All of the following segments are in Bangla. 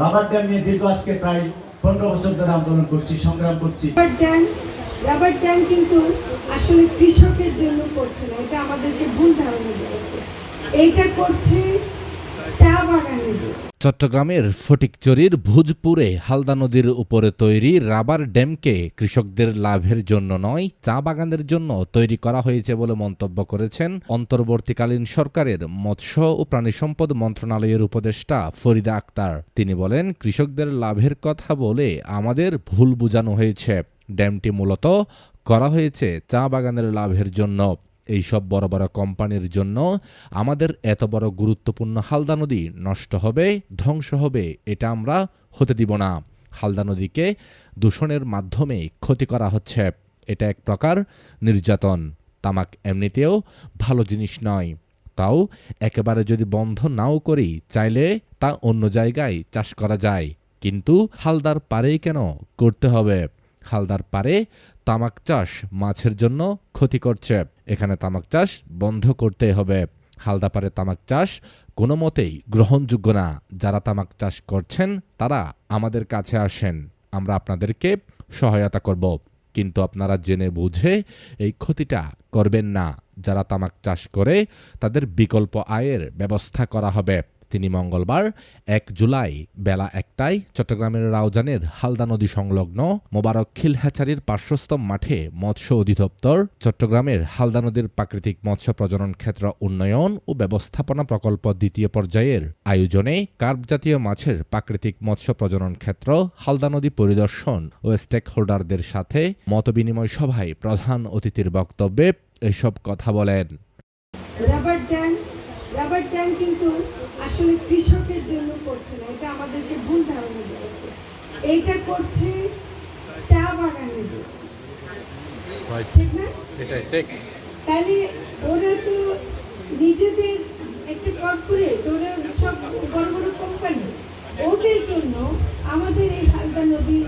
রাবার ড্যাম নিয়ে দীর্ঘ আজকে প্রায় পনেরো বছর ধরে আন্দোলন করছি, সংগ্রাম করছি। রাবার ড্যাম ড্যাম কিন্তু আসলে কৃষকের জন্য করছে না, এটা আমাদেরকে ভুল ধারণা দিয়েছে। এইটা করছে চট্টগ্রামের ফটিকচুরির ভোজপুরে হালদা নদীর উপরে তৈরি রাবার ড্যামকে কৃষকদের লাভের জন্য নয়, চা বাগানের জন্য তৈরি করা হয়েছে বলে মন্তব্য করেছেন অন্তর্বর্তীকালীন সরকারের মৎস্য ও প্রাণী সম্পদ মন্ত্রণালয়ের উপদেষ্টা ফরিদা আক্তার। তিনি বলেন, কৃষকদের লাভের কথা বলে আমাদের ভুল বোঝানো হয়েছে। ড্যামটি মূলত করা হয়েছে চা বাগানের লাভের জন্য। এইসব বড় বড় কোম্পানির জন্য আমাদের এত বড় গুরুত্বপূর্ণ হালদা নদী নষ্ট হবে, ধ্বংস হবে, এটা আমরা হতে দিব না। হালদা নদীকে দূষণের মাধ্যমে ক্ষতি করা হচ্ছে। এটা এক প্রকার নির্যাতন। তামাক এমনিতেও ভালো জিনিস নয়। তাও একেবারে যদি বন্ধ নাও করি, চাইলে তা অন্য জায়গায় চাষ করা যায়। কিন্তু হালদার পারেই কেন করতে হবে? হালদার পারে তামাক চাষ মাছের জন্য ক্ষতি করছে। এখানে তামাক চাষ বন্ধ করতে হবে। হালদা পারে তামাক চাষ কোনো মতেই গ্রহণযোগ্য না। যারা তামাক চাষ করছেন, তারা আমাদের কাছে আসেন। আমরা আপনাদেরকে সহায়তা করব। কিন্তু আপনারা জেনে বুঝে এই ক্ষতিটা করবেন না। যারা তামাক চাষ করে, তাদের বিকল্প আয়ের ব্যবস্থা করা হবে। তিনি মঙ্গলবার এক জুলাই বেলা একটায় চট্টগ্রামের রাউজানের হালদা নদী সংলগ্ন মোবারক খিল হ্যাচারির পার্শ্বস্থ মাঠে মৎস্য অধিদপ্তর, চট্টগ্রামের হালদা নদীর প্রাকৃতিক মৎস্য প্রজনন ক্ষেত্র উন্নয়ন ও ব্যবস্থাপনা প্রকল্প দ্বিতীয় পর্যায়ের আয়োজনে কার্প জাতীয় মাছের প্রাকৃতিক মৎস্য প্রজনন ক্ষেত্র, হালদা নদী পরিদর্শন ও স্টেক হোল্ডারদের সাথে মতবিনিময় সভায় প্রধান অতিথির বক্তব্যে এসব কথা বলেন। রাবার ড্যাম রাবার ড্যাম কিন্তু আসলে কৃষকের জন্য করছে না এটা আমাদেরকে ভুল ধারণা দিয়েছে এইটা করছে চা বাগানের জন্য। ঠিক না? তাহলে ওরা তো নিজেদের একটা কর্পোরেট ওরা সব বড় বড় কোম্পানি ওদের জন্য আমাদের এই হালদা নদী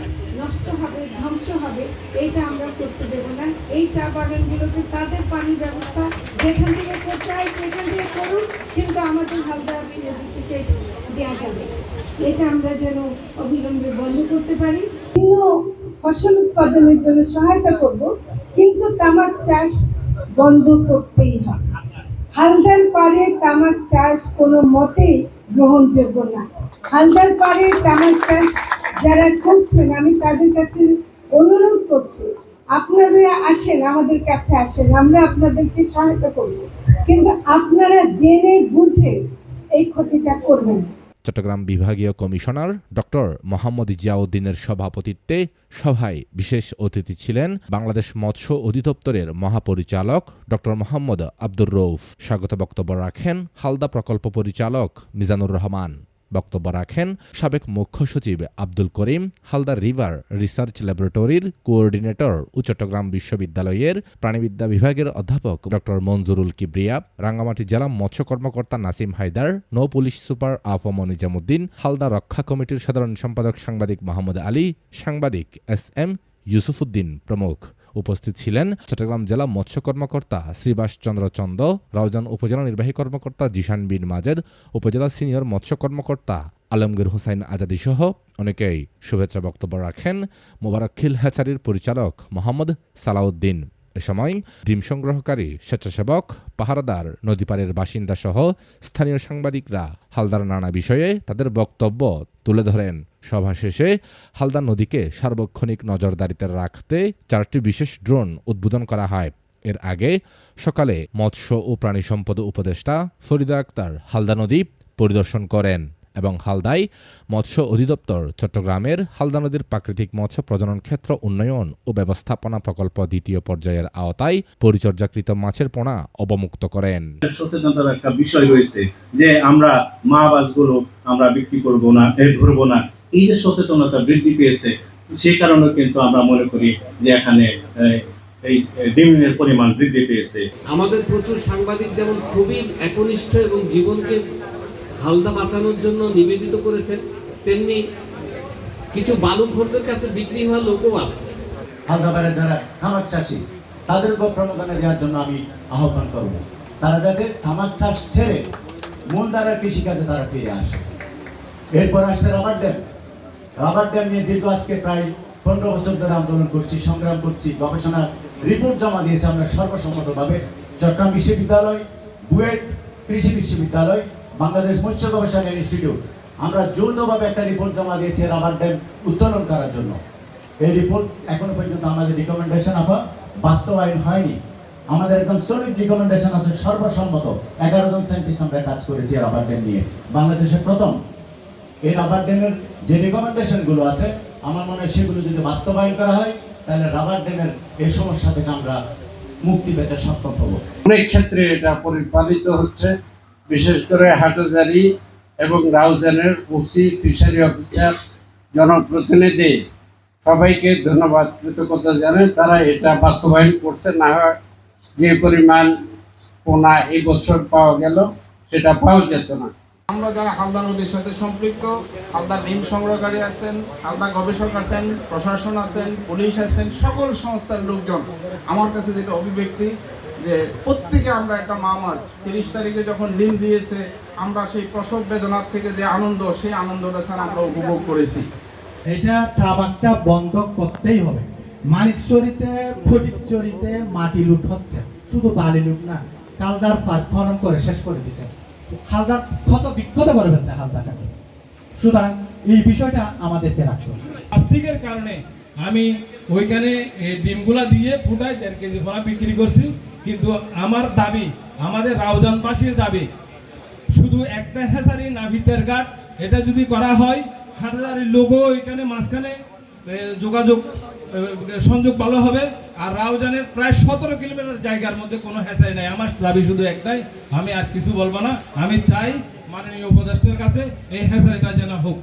নষ্ট হবে ধ্বংস হবে এইটা আমরা করতে দেব না। এই চা বাগানগুলোকে তাদের পানির ব্যবস্থা যেখান থেকে করতে হয় সেখান থেকে করুন কিন্তু আমাদের হালদা নদী থেকে দেওয়া যাবে। এটা আমরা যেন অবিলম্বে বন্ধ করতে পারি। ভিন্ন ফসল উৎপাদনের জন্য সহায়তা করব, কিন্তু তামাক চাষ বন্ধ করতেই হবে। হালদার পারে তামাক চাষ কোনো মতেই গ্রহণযোগ্য না। হালদার পারে তামাক চাষ যারা করছেন, আমি তাদের কাছে অনুরোধ করছি, আপনারা আসেন, আমাদের কাছে আসেন, আমরা আপনাদেরকে সহায়তা করব। কিন্তু আপনারা জেনে বুঝে এই ক্ষতিটা করবেন। চট্টগ্রাম বিভাগীয় কমিশনার ডক্টর মোহাম্মদ জিয়াউদ্দিনের সভাপতিত্বে সভায় বিশেষ অতিথি ছিলেন বাংলাদেশ মৎস্য অধিদপ্তরের মহাপরিচালক ডক্টর মোহাম্মদ আব্দুর রৌফ স্বাগত বক্তব্য রাখেন হালদা প্রকল্প পরিচালক মিজানুর রহমান। বক্তব্য রাখেন সাবেক মুখ্য সচিব আব্দুল করিম, হালদার রিভার রিসার্চ ল্যাবরেটরির কোঅর্ডিনেটর ও চট্টগ্রাম বিশ্ববিদ্যালয়ের প্রাণীবিদ্যা বিভাগের অধ্যাপক ডক্টর মঞ্জুরুল কিবরিয়া, রাঙ্গামাটি জেলা মৎস্য কর্মকর্তা নাসিম হায়দার, নৌ পুলিশ সুপার আফম নিজামুদ্দিন, হালদা রক্ষা কমিটির সাধারণ সম্পাদক সাংবাদিক মোহাম্মদ আলী, সাংবাদিক এস এম ইউসুফুদ্দিন প্রমুখ। উপস্থিত ছিলেন চট্টগ্রাম জেলা মৎস্য কর্মকর্তা শ্রীবাস চন্দ্র চন্দ, রাউজান উপজেলা নির্বাহী কর্মকর্তা জিশান বিন মাজেদ, উপজেলা সিনিয়র মৎস্য কর্মকর্তা আলমগীর হুসাইন আজাদি সহ অনেকেই শুভেচ্ছা বক্তব্য রাখেন। মোবারক খিল হ্যাচারির পরিচালক মোহাম্মদ সালাউদ্দিন। এ সময় ডিম সংগ্রহকারী স্বেচ্ছাসেবক, পাহারাদার, নদীপাড়ের বাসিন্দা সহ স্থানীয় সাংবাদিকরা হালদার নানা বিষয়ে তাদের বক্তব্য তুলে ধরেন। সভা শেষে হালদা নদীকে সার্বক্ষণিক নজরদারিতে রাখতে চারটি বিশেষ ড্রোন উদ্বোধন করা হয়। এর আগে সকালে মৎস্য ও প্রাণী সম্পদ উপদেষ্টা ফরিদা আক্তার হালদা নদী পরিদর্শন করেন। এবং হালদাই মৎস্য অধিদপ্তর চট্টগ্রামের হালদা নদীর প্রাকৃতিক মৎস্য প্রজনন ক্ষেত্র উন্নয়ন ও ব্যবস্থাপনা প্রকল্প দ্বিতীয় পর্যায়ের আওতায় পরিচর্যাকৃত মাছের পোনা অবমুক্ত করেন। সচেতনতার একটা বিষয় রয়েছে যে আমরা মা বাসগুলো আমরা বিক্রি করব না এ ধরবো না। এই যে সচেতনতা বৃদ্ধি পেয়েছে সেই কারণে কিন্তু আমরা মনে করি যে এখানে এই ডিমের পরিমাণ বৃদ্ধি পেয়েছে। আমাদের প্রচুর সাংবাদিক যেমন খুবই একনিষ্ঠ এবং জীবনকে হালদা বাঁচানোর জন্য নিবেদিত করেছেন, তেমনি কিছু বালুখোরদের কাছে বিক্রি হওয়া লোকও আছে। হালদাবারে যারা তামাক চাষি তাদেরকেও প্রণোদনা দেওয়ার জন্য আমি আহ্বান করব। তারা যাতে তামাক চাষ ছেড়ে মূলধারার কৃষিকাজে তারা ফিরে আসে। এরপর আসছে রাবার ড্যাম। রাবার ড্যাম নিয়ে দীর্ঘ আজকে প্রায় পনেরো বছর ধরে আন্দোলন করছি, সংগ্রাম করছি গবেষণা রিপোর্ট জমা দিয়েছি আমরা সর্বসম্মতভাবে। চট্টগ্রাম বিশ্ববিদ্যালয়, বুয়েট কৃষি বিশ্ববিদ্যালয় বাংলাদেশ মৎস্য গবেষণা ইনস্টিটিউট। আমরা যৌথভাবে একটা রিপোর্ট জমা দিয়েছি রাবার ড্যাম উত্তোলন করার জন্য। এই রিপোর্ট এখনও পর্যন্ত আমাদের রিকমেন্ডেশন আপা বাস্তবায়ন হয়নি। আমাদের একদম সলিড রিকমেন্ডেশন আছে, সর্বসম্মত। এগারো জন সায়েন্টিস্ট আমরা কাজ করেছি রাবার ড্যাম নিয়ে। বাংলাদেশের প্রথম। এই রাবার ড্যামের যে রেকমেন্ডেশনগুলো আছে, আমার মনে হয় সেগুলো যদি বাস্তবায়ন করা হয়, তাহলে রাবার ড্যামের এই সমস্যা থেকে আমরা মুক্তি পেতে সক্ষম হব। অনেক ক্ষেত্রে এটা পরিপালিত হচ্ছে। বিশেষ করে হাটাজারি এবং রাউজানের ওসি, ফিশারি অফিসার, জনপ্রতিনিধি, সবাইকে ধন্যবাদ, কৃতজ্ঞতা জানাই। তারা এটা বাস্তবায়ন করছে, না হয় যে পরিমাণ পোনা এই পাওয়া গেল, সেটা পাওয়া যেত না। আমরা যারা হালদা নদীর সাথে সম্পৃক্ত হালদা ডিম সংগ্রহকারী আছেন হালদা গবেষক আছেন, প্রশাসন আছেন, পুলিশ আছেন, সকল সংস্থার লোকজন, আমার কাছে যেটা অভিব্যক্তি যে প্রত্যেকে আমরা একটা মা মাছ তিরিশ তারিখে যখন ডিম দিয়েছে আমরা সেই প্রসব বেদনার থেকে যে আনন্দ সেই আনন্দটা স্যার আমরা উপভোগ করেছি। এটা তামাকটা বন্ধ করতেই হবে। মানিকচুরিতে ফটিকচুরিতে মাটি লুট হচ্ছে। শুধু বালি লুট না কালজার পার্ক খনন করে শেষ করে দিছে। হালদার ক্ষত বিক্ষত করে ফেলছে হালদাটাকে সুতরাং এই বিষয়টা আমাদেরকে রাখতে হবে। প্লাস্টিকের কারণে আমি ওইখানে এই ডিমগুলা দিয়ে ফুটাই দেড় কেজি ফলা বিক্রি করছি। কিন্তু আমার দাবি আমাদের রাউজানবাসীর দাবি শুধু একটা হেসারি নাভিতের ঘাট এটা যদি করা হয় হাটাজারির লোগো এখানে মাঝখানে যোগাযোগ সংযোগ ভালো হবে। আর রাউজানের প্রায় সতেরো কিলোমিটার জায়গার মধ্যে কোনো হেসারি নাই। আমার দাবি শুধু একটাই আমি আর কিছু বলব না। আমি চাই মাননীয় উপদেষ্টার কাছে এই হেসারিটা যেন হোক।